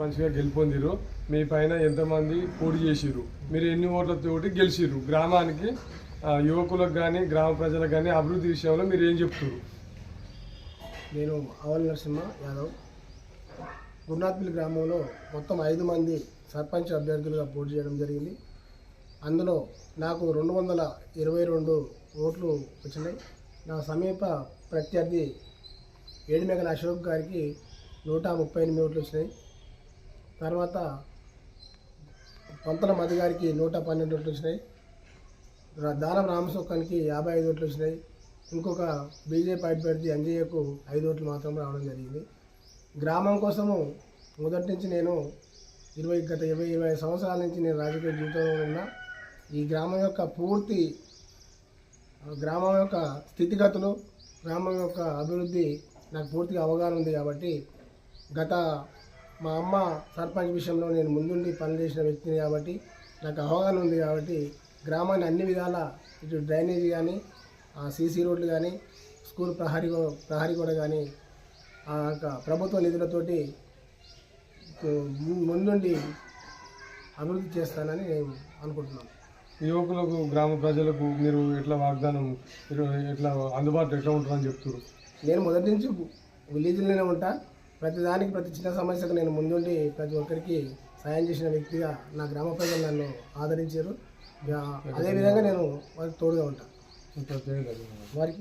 మంచిగా గెలుపొందిరు మీ పైన ఎంతమంది పోటీ చేసిర్రు? మీరు ఎన్ని ఓట్లతోటి గెలిచిర్రు గ్రామానికి ఆ, యువకులకు కానీ గ్రామ ప్రజలకు కానీ అభివృద్ధి విషయంలో మీరు ఏం చెప్తారు నేను అవల్ నరసింహ యాదవ్. గురునాథ్పల్లి గ్రామంలో మొత్తం ఐదు మంది సర్పంచ్ అభ్యర్థులుగా పోటీ చేయడం జరిగింది. అందులో నాకు రెండు వందల ఇరవై రెండు ఓట్లు వచ్చినాయి. నా సమీప ప్రత్యర్థి ఏడుమెగల అశోక్ గారికి నూట ముప్పై ఎనిమిది ఓట్లు వచ్చినాయి. తర్వాత పంతల మధు గారికి నూట పన్నెండు ఓట్లు వచ్చినాయి. దానం రామసుఖానికి యాభై ఐదు ఓట్లు వచ్చినాయి. ఇంకొక బీజేపీ అభ్యర్థి అంజయ్యకు ఐదు ఓట్లు మాత్రం రావడం జరిగింది. గ్రామం కోసము మొదటి నుంచి నేను ఇరవై గత ఇరవై ఇరవై సంవత్సరాల నుంచి నేను రాజకీయ జీవితంలో ఉన్నా. ఈ గ్రామం యొక్క పూర్తి గ్రామం యొక్క స్థితిగతులు గ్రామం యొక్క అభివృద్ధి నాకు పూర్తిగా అవగాహన ఉంది కాబట్టి గత మా అమ్మ సర్పంచ్ విషయంలో నేను ముందుండి పనిచేసిన వ్యక్తిని కాబట్టి నాకు అవగాహన ఉంది కాబట్టి గ్రామాన్ని అన్ని విధాల ఇటు డ్రైనేజీ కానీ సీసీ రోడ్లు కానీ స్కూల్ ప్రహరీ ప్రహరీ కూడా కానీ ఆ యొక్క ప్రభుత్వ నిధులతోటి ముందుండి అభివృద్ధి చేస్తానని నేను అనుకుంటున్నాను. యువకులకు గ్రామ ప్రజలకు మీరు ఎట్లా వాగ్దానం మీరు ఎట్లా అందుబాటులో ఎట్లా ఉంటారని చెప్తారు నేను మొదటి నుంచి విలేజ్లోనే ఉంటా. ప్రతి దానికి ప్రతి చిన్న సమస్యకు నేను ముందుండి ప్రతి ఒక్కరికి సాయం చేసిన వ్యక్తిగా నా గ్రామ ప్రజలు నన్ను ఆదరించారు. అదేవిధంగా నేను వారికి తోడుగా ఉంటాను. వారికి